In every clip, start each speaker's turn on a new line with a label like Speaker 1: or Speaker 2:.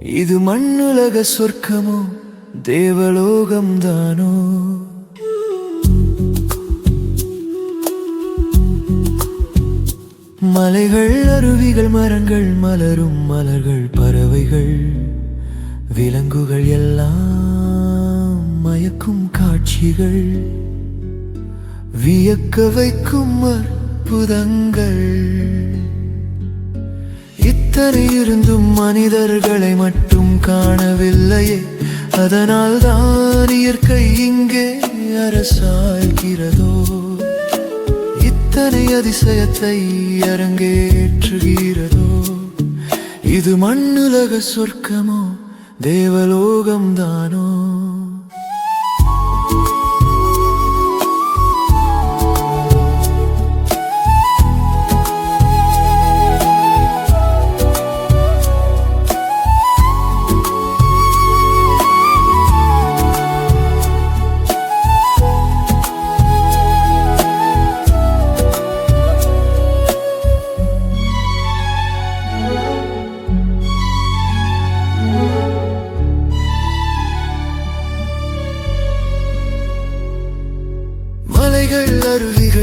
Speaker 1: இது மண்ணுலக சொர்க்கமோ? தேவலோகம் தானோ? மலைகள் அருவிகள் மரங்கள் மலரும் மலர்கள் பறவைகள் விலங்குகள் எல்லாம் மயக்கும் காட்சிகள். வியக்க வைக்கும் அற்புதங்கள். இத்தனை இருந்தும் மனிதர்களை மட்டும் காணவில்லையே. அதனால் தான் இயற்கை இங்கே அரசாள்கிறதோ இத்தனை அதிசயத்தை அரங்கேற்றுகிறதோ. இது மண்ணுலக சொர்க்கமோ தேவலோகம் தானோ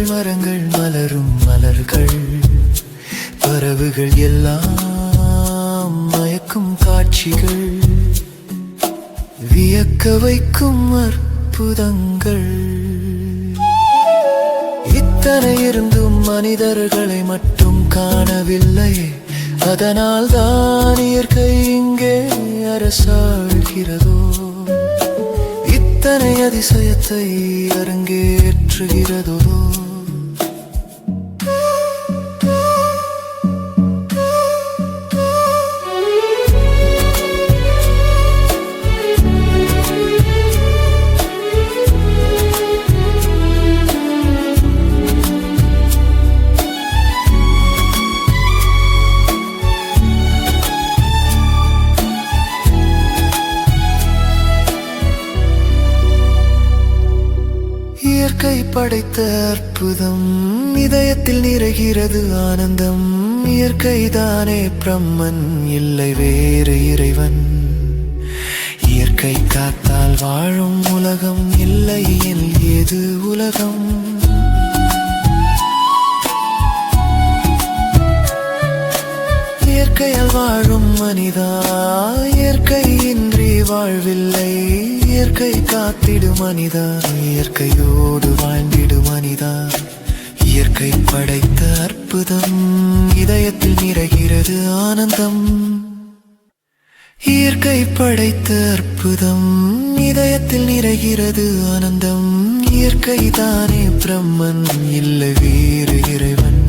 Speaker 1: மரங்கள் மலரும் மலர்கள். பறவுகள் எல்லாம் மயக்கும் காட்சிகள். வியக்க வைக்கும் அற்புதங்கள். இத்தனை இருந்தும் மனிதர்களை மட்டும் காணவில்லை. அதனால் தான் இயற்கை இங்கே அரசாழ்கிறதோ இத்தனை அதிசயத்தை அரங்கேற்றுகிறதோ. படைத்த அற்புதம். இதயத்தில் நிறைகிறது ஆனந்தம். இயற்கை தானே பிரம்மன் இல்லை வேறு இறைவன். இயற்கை காத்தால் வாழும் உலகம் இல்லை என் ஏது உலகம். இயற்கையால் வாழும் மனிதா இயற்கையின் வாழ்வில்லை. இயற்கை காத்திடு மனிதா இயற்கையோடு வாழ்ந்திடு மனிதா இயற்கை படைத்த அற்புதம் இதயத்தில் நிறைகிறது ஆனந்தம். இயற்கை படைத்த அற்புதம் இதயத்தில் நிறைகிறது ஆனந்தம். இயற்கை தானே பிரம்மன் இல்லை வேறு இறைவன்.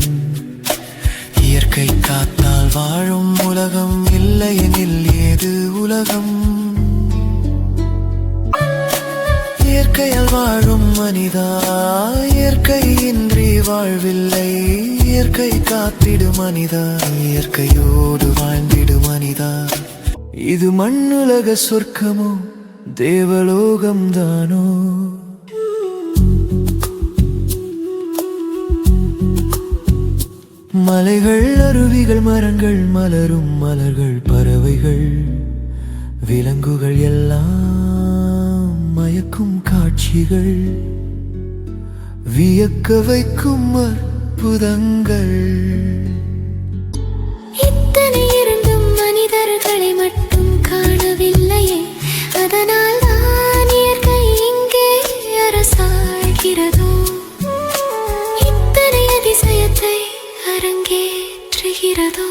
Speaker 1: இயற்கை காத்தால் வாழும் உலகம் இல்லை எனில் ஏது உலகம்? இயற்கையால் வாழும் மனிதா இயற்கை இன்றி வாழ்வில்லை. இயற்கை காத்திடு மனிதா இயற்கையோடு வாழ்ந்திடு மனிதா. இது மண்ணுலக சொர்க்கமோ தேவலோகம் தானோ? மலைகள் அருவிகள் மரங்கள் மலரும் மலர்கள் பறவைகள் விலங்குகள் எல்லாம். மயக்கும் காட்சிகள் வியக்க வைக்கும் அற்புதங்கள்.
Speaker 2: இத்தனை இருந்தும் மனிதர்களை மட்டும் காணவில்லையே. அதனால் தான் இயற்கை இங்கே அரசாழ்கிறதோ இத்தனை அதிசயத்தை அரங்கேற்றுகிறதோ.